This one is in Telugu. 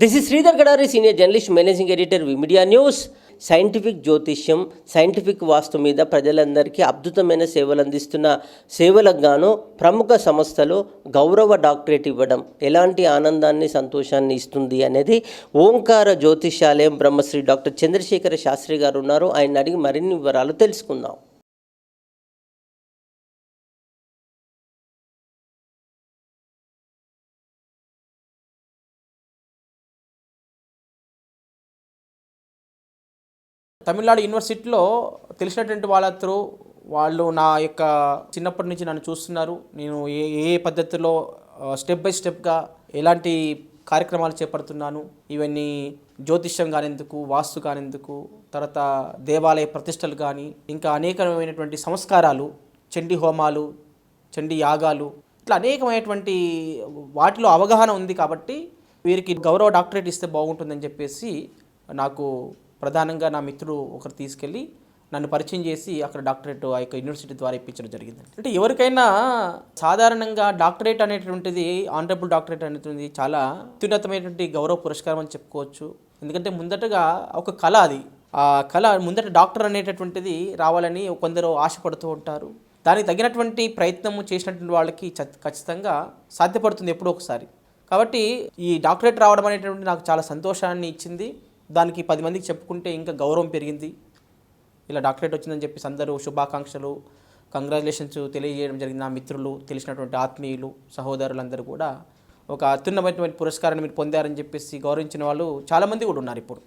This is Sridhar Gadari senior journalist managing editor media news scientific జ్యోతిష్యం సైంటిఫిక్ వాస్తు మీద ప్రజలందరికీ అద్భుతమైన సేవలు అందిస్తున్న సేవలకు గాను ప్రముఖ సంస్థలు గౌరవ డాక్టరేట్ ఇవ్వడం ఎలాంటి ఆనందాన్ని సంతోషాన్ని ఇస్తుంది అనేది ఓంకార జ్యోతిషాలయం బ్రహ్మశ్రీ డాక్టర్ చంద్రశేఖర శాస్త్రి గారు ఉన్నారు. ఆయన అడిగి మరిన్ని వివరాలు తెలుసుకుందాం. తమిళనాడు యూనివర్సిటీలో తెలిసినటువంటి వాళ్ళ త్రూ వాళ్ళు నా యొక్క చిన్నప్పటి నుంచి నన్ను చూస్తున్నారు. నేను ఏ ఏ పద్ధతిలో స్టెప్ బై స్టెప్గా ఎలాంటి కార్యక్రమాలు చేపడుతున్నాను ఇవన్నీ జ్యోతిష్యం కానిందుకు వాస్తు కానిందుకు తర్వాత దేవాలయ ప్రతిష్టలు కానీ ఇంకా అనేకమైనటువంటి సంస్కారాలు చండీ హోమాలు చండీ యాగాలు ఇట్లా అనేకమైనటువంటి వాటిలో అవగాహన ఉంది కాబట్టి వీరికి గౌరవ డాక్టరేట్ ఇస్తే బాగుంటుందని చెప్పేసి నాకు ప్రధానంగా నా మిత్రుడు ఒకరు తీసుకెళ్ళి నన్ను పరిచయం చేసి అక్కడ డాక్టరేట్ ఆ యొక్క యూనివర్సిటీ ద్వారా ఇప్పించడం జరిగింది. అంటే ఎవరికైనా సాధారణంగా డాక్టరేట్ అనేటువంటిది ఆనరబుల్ డాక్టరేట్ అనేటువంటిది చాలా అత్యున్నతమైనటువంటి గౌరవ పురస్కారం అని చెప్పుకోవచ్చు. ఎందుకంటే ముందటగా ఒక కళ అది. ఆ కళ ముందట డాక్టర్ అనేటటువంటిది రావాలని కొందరు ఆశపడుతూ ఉంటారు. దానికి తగినటువంటి ప్రయత్నము చేసినటువంటి వాళ్ళకి ఖచ్చితంగా సాధ్యపడుతుంది ఎప్పుడో ఒకసారి. కాబట్టి ఈ డాక్టరేట్ రావడం అనేటువంటి నాకు చాలా సంతోషాన్ని ఇచ్చింది. దానికి పది మందికి చెప్పుకుంటే ఇంకా గౌరవం పెరిగింది. ఇలా డాక్టరేట్ వచ్చిందని చెప్పేసి అందరూ శుభాకాంక్షలు కంగ్రాచులేషన్స్ తెలియజేయడం జరిగింది. నా మిత్రులు తెలిసినటువంటి ఆత్మీయులు సహోదరులందరూ కూడా ఒక అత్యున్నమైనటువంటి పురస్కారాన్ని మీరు పొందారని చెప్పేసి గౌరవించిన వాళ్ళు చాలామంది కూడా ఉన్నారు ఇప్పుడు.